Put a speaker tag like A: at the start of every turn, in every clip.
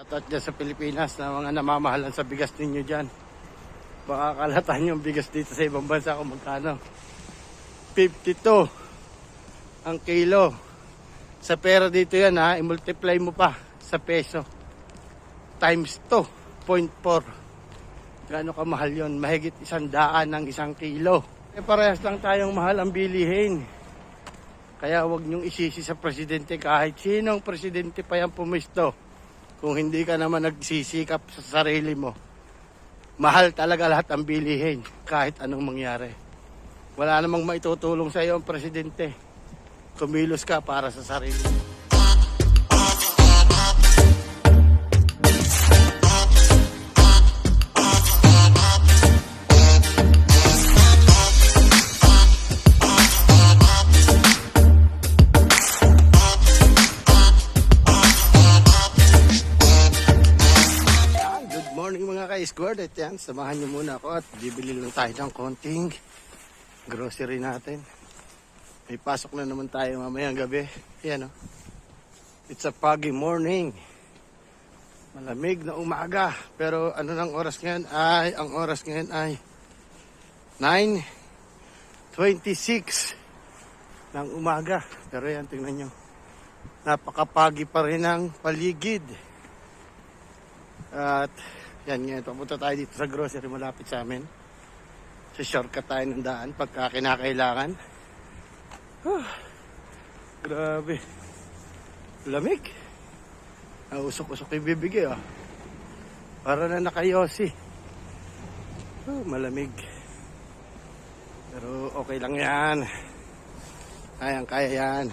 A: Shoutout dyan sa Pilipinas na mga namamahalan sa bigas ninyo dyan. Baka kalatan yung bigas dito sa ibang bansa kung magkano. 52 ang kilo. Sa pera dito yan ha, i-multiply mo pa sa peso. Times 2.4. Gaano kamahal yon? Mahigit isang daan ng isang kilo. Eh parehas lang tayong mahal ang bilihin. Kaya wag niyong isisi sa presidente kahit sinong presidente pa yan pumisto. Kung hindi ka naman nagsisikap sa sarili mo. Mahal talaga lahat ang bilihin kahit anong mangyari. Wala namang maitutulong sa iyo ang presidente. Kumilos ka para sa sarili mo. Mga ka-escort. At yan, samahan niyo muna ako at bibili lang tayo ng konting grocery natin. May pasok na naman tayo mamayang gabi. Yan o. It's a foggy morning. Malamig na umaga. Pero ano ng oras ngayon ay, ang oras ngayon ay 9.26 ng umaga. Pero yan, tingnan nyo. Napakapagi pa rin ang paligid. At yan ngayon, papunta tayo dito sa grocery malapit sa amin. Sa shortcut tayo ng daan pagka kinakailangan. Ah, grabe. Lamig. Nausok-usok yung bibig eh. Oh. Para na nakayosi. Oh, malamig. Pero okay lang yan. Kayang kaya yan.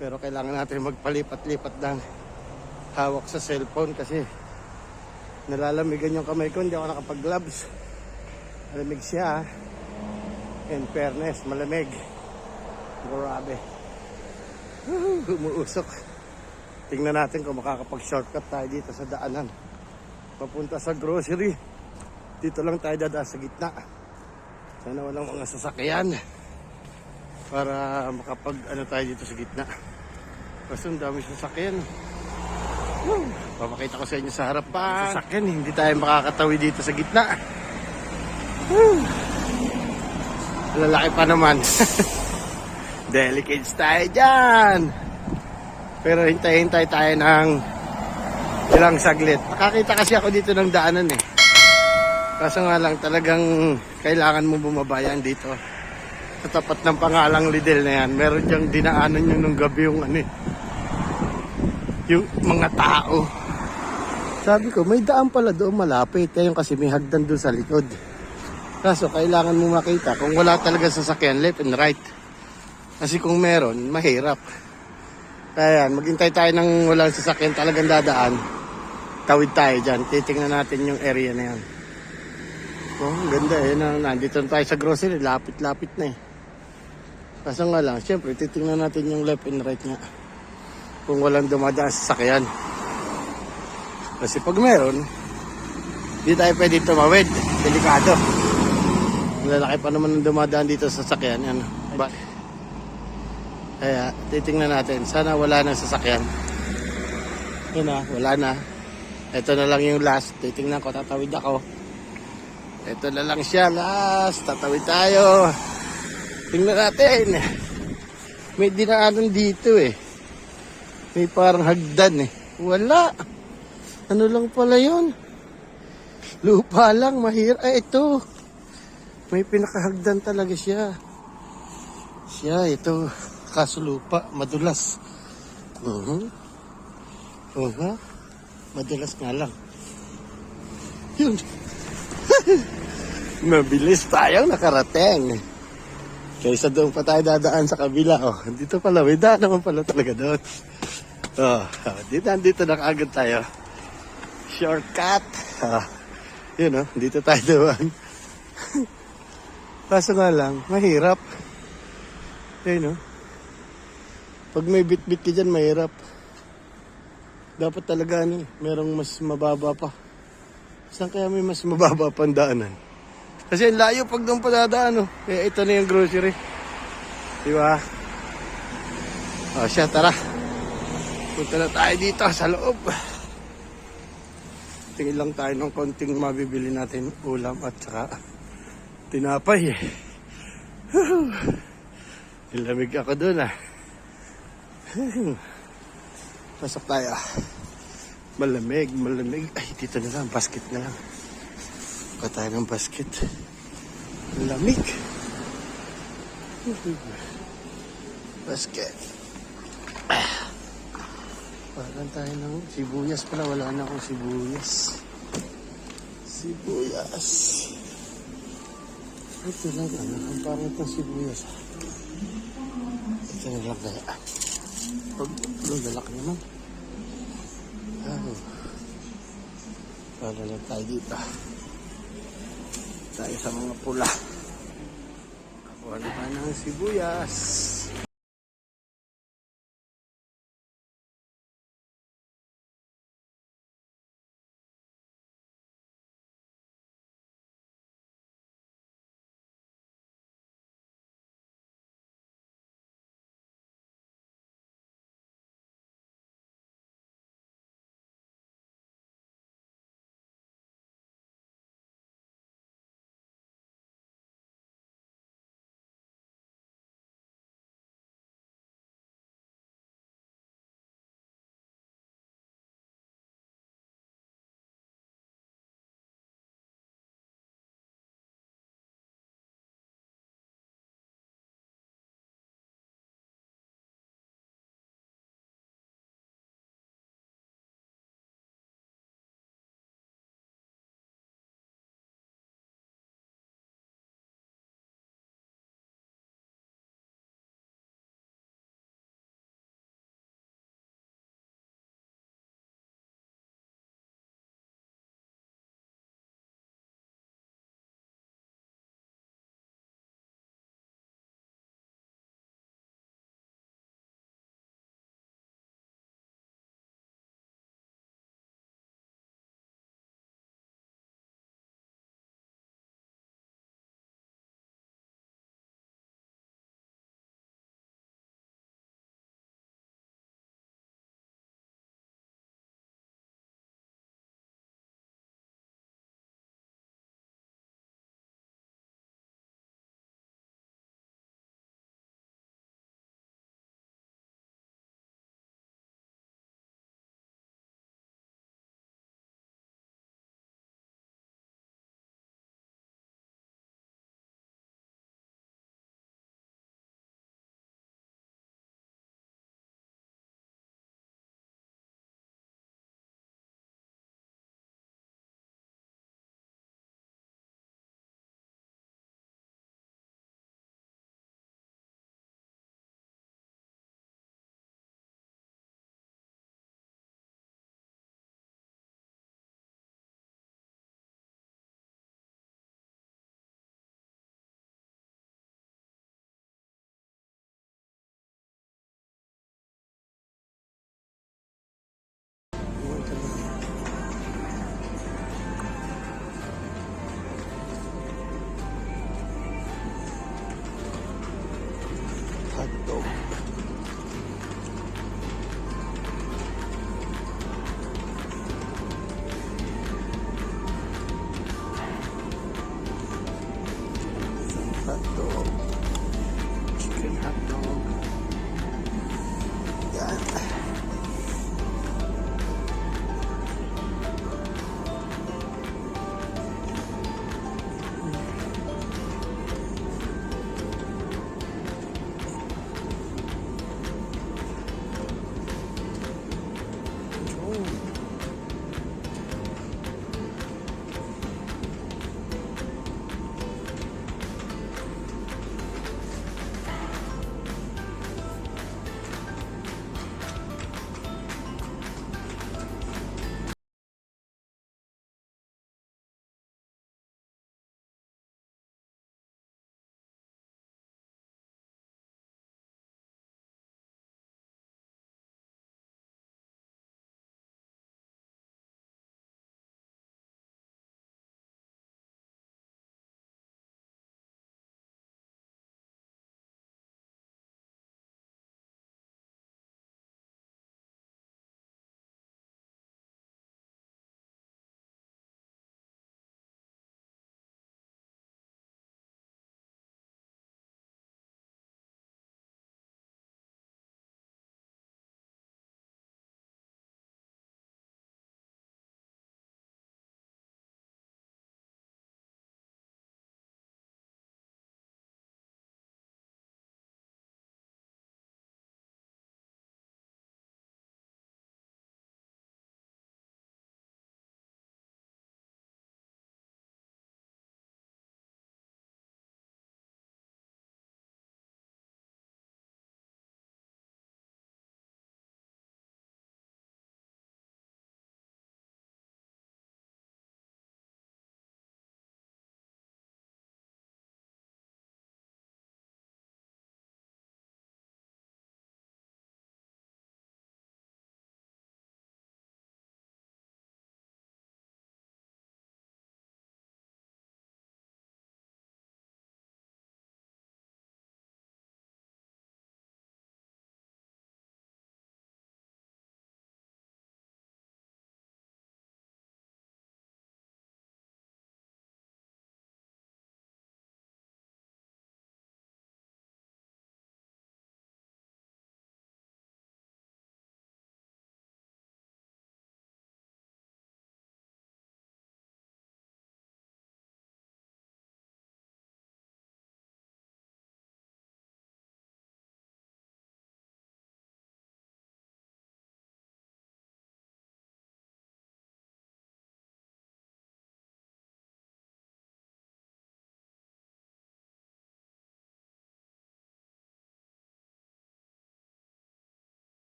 A: Pero kailangan natin magpalipat-lipat ng hawak sa cellphone kasi nalalamigan yung kamay ko, hindi ako nakapag-gloves. Malamig siya. In fairness, malamig. Grabe. Umuusok. Tingnan natin kung makakapag-shortcut tayo dito sa daanan. Papunta sa grocery. Dito lang tayo dadaan sa gitna. Sana walang mga sasakyan. Para makapag ano tayo dito sa gitna. Kasi ang dami sasakyan. Papakita ko sa inyo sa harapan. Sasakyan, hindi tayo makakatawi dito sa gitna. Woo! Lalaki pa naman. Delicates tayo dyan. Pero hintay-hintay tayo ng ilang saglit. Nakakita kasi ako dito ng daanan eh. Kaso nga lang talagang kailangan mo bumabayan dito. Sa tapat ng pangalang Lidl na yan. Meron diyang dinaanan yun nung gabi yung ano eh yung mga tao. Sabi ko, may daan pala doon malapit. Ayun kasi may hagdan doon sa likod. Kaso, kailangan mo makita kung wala talaga sasakyan, left and right. Kasi kung meron, mahirap. Kaya maghintay tayo ng walang sasakyan talagang dadaan. Tawid tayo dyan. Titingnan natin yung area na yan. Oh, ang ganda eh. Na, nandito na tayo sa grocery. Lapit-lapit na eh. Kaso nga lang, syempre, titingnan natin yung left and right nga kung walang dumadaan sa sakyan. Kasi pag meron, hindi tayo pwede tumawid. Delikado. Lalaki pa naman ng dumadaan dito sa sakyan. Yan. Ba Kaya, titingnan natin. Sana wala na sasakyan. Yun na, wala na. Ito na lang yung last. Titingnan ko, tatawid ako. Ito na lang siya, last. Tatawid tayo. Tingnan natin. May dinaanan dito eh. May parang hagdan eh. Wala. Ano lang pala yun? Lupa lang, mahir. Ay, ito. May pinakahagdan talaga siya. Siya, ito. Kaso lupa, madulas. Uh-huh. Uh-huh. Madulas nga lang. Yun. Mabilis tayong nakarating. Kaysa doon pa tayo dadaan sa kabila. Oh, dito pala, may daan naman pala talaga doon. Oh, oh, dito, dito na kaagad tayo. Shortcut. Oh, yun oh, dito tayo doon. Kaso nga lang, mahirap. Yun oh. Pag may bit-bit ka dyan, mahirap. Dapat talaga ano, eh, merong mas mababa pa. Saan kaya may mas mababa pang daanan? Kasi ang layo pag doon pa dadaan, oh. Eh, ito na yung grocery. Di ba? O siya, tara. Punta na tayo dito sa loob. Tingin lang tayo ng konting mabibili natin ulam at saka tinapay. Nilamig ako doon ah. Pasok tayo. Malamig, malamig. Ay, dito na lang. Basket na lang. Buka tayo ng basket. Lamig. Basket. Parang tayo ng sibuyas pala. Wala na akong sibuyas. Sibuyas. Ito lang. Ano? Ang pangit ng sibuyas. Ito na lang kaya. Pag ano, lalaki naman. Oh. Para lang tayo dito. Tayo sa mga pula. Kuha naman ng sibuyas.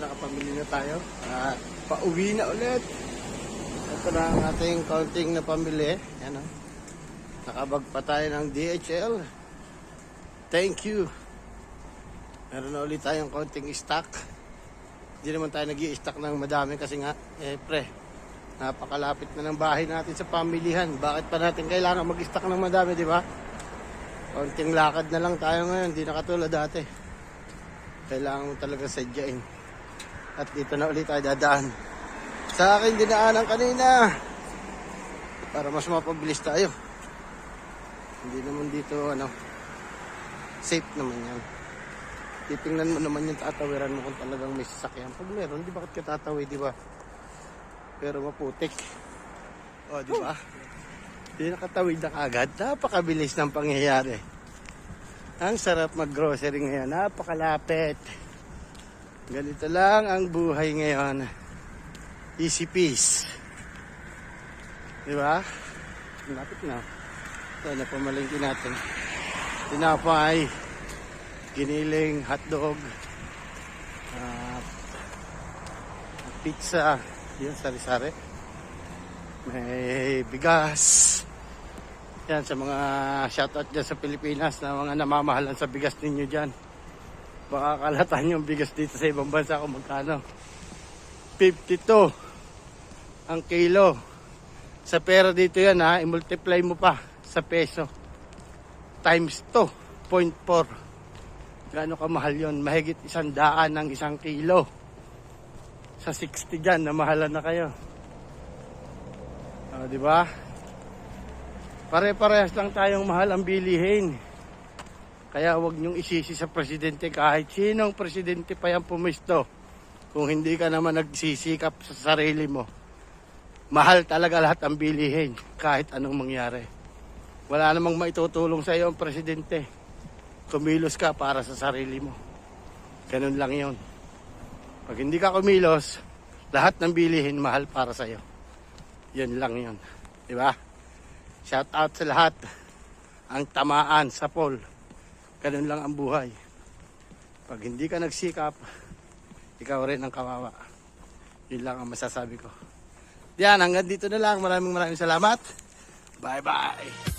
A: Nakapamili na tayo at pauwi na ulit. Ito na ang ating counting na pamili. Yan o. Nakabag pa tayo ng DHL. Thank you. Meron na ulit tayong counting stock. Hindi naman tayo nag stock ng madami kasi nga, eh pre, napakalapit na ng bahay natin sa pamilihan. Bakit pa natin kailangan mag-stock ng madami, di ba? Konting lakad na lang tayo ngayon, di na katulad dati. Kailangan mo talaga sadyain. At dito na ulit tayo dadaan. Sa akin dinaanan kanina. Para mas mapabilis tayo. Hindi naman dito ano, safe naman yan. Titingnan mo naman yung tatawiran mo kung talagang may sasakyan. Pag meron, di bakit ka tatawid, di ba? Pero maputik. O, di ba? Di nakatawid na kagad. Napakabilis ng pangyayari. Ang sarap mag-grocery ngayon. Napakalapit. Ganito lang ang buhay ngayon. Easy peace. Di ba? Lapit na. Ito, napamalingki natin. Tinapay, giniling, hotdog, ah, pizza, yun, sari-sari. May bigas. Yan, sa mga shoutout dyan sa Pilipinas na mga namamahalan sa bigas ninyo dyan. Baka kalatan yung bigas dito sa ibang bansa kung magkano. 52 ang kilo. Sa pera dito yan ha, i-multiply mo pa sa peso. Times 2.4. Gaano kamahal yon? Mahigit isang daan ng isang kilo. Sa 60 dyan, namahalan na kayo. O, di ba? Pare-parehas lang tayong mahal ang bilihin. Kaya wag niyong isisi sa presidente kahit sinong presidente pa yan pumisto. Kung hindi ka naman nagsisikap sa sarili mo. Mahal talaga lahat ang bilihin kahit anong mangyari. Wala namang maitutulong sa iyo ang presidente. Kumilos ka para sa sarili mo. Ganun lang yon. Pag hindi ka kumilos, lahat ng bilihin mahal para sa iyo. Yun lang yun. Di ba? Shout out sa lahat. Ang tamaan sa poll. Ganun lang ang buhay. Pag hindi ka nagsikap, ikaw rin ang kawawa. Yun lang ang masasabi ko. Yan, hanggang dito na lang. Maraming maraming salamat. Bye-bye.